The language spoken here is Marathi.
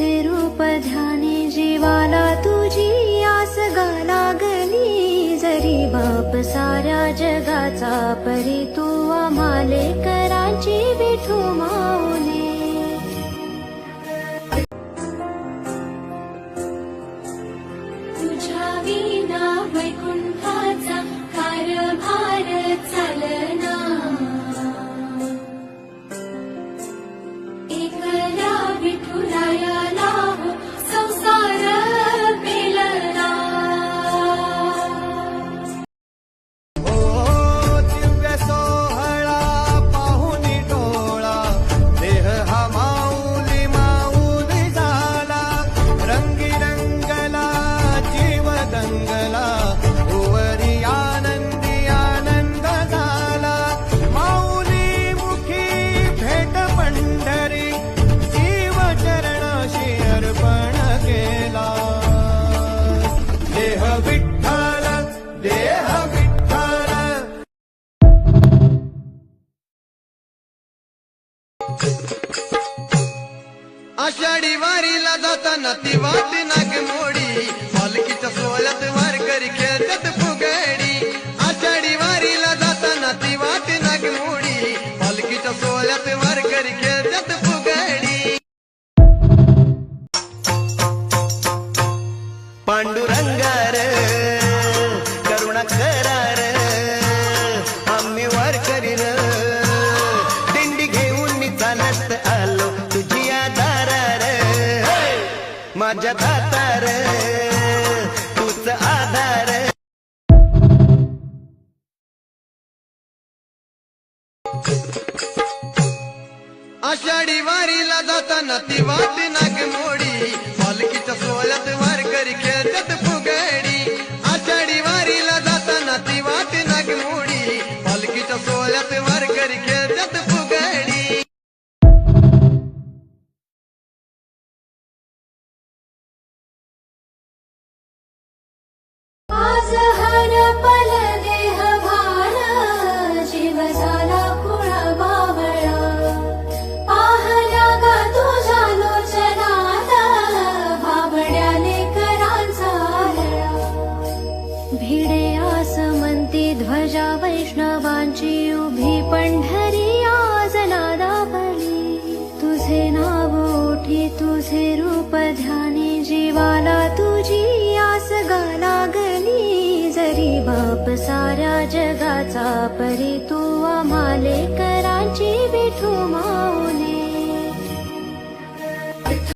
तुझे रूप ध्याने जीवाला तुझी आस गा लागली जरी बाप साऱ्या जगाचा परी तू आम्हाले करांची विठू आषाढी वारीला जाताना ती वाट नाग मोड माझ्या दातार तूच आधार. आषाढी वारीला जाताना ती वाट नाग मोडी. पालखीच्या सोहळ्यात वारकरी खेळतात फुगडी. आषाढी वारीला जाताना ती वाट नाग मोडी. पालखीच्या सोहळ्यात भिडे आसमंती ध्वजा वैष्णवांची उभी पंढरी आज नादावली तुझे नाव ओठी तुझे रूप ध्यानी जीवाला तुझी आस लागली जरी बाप साऱ्या जगाचा परी तू आम्हाले कर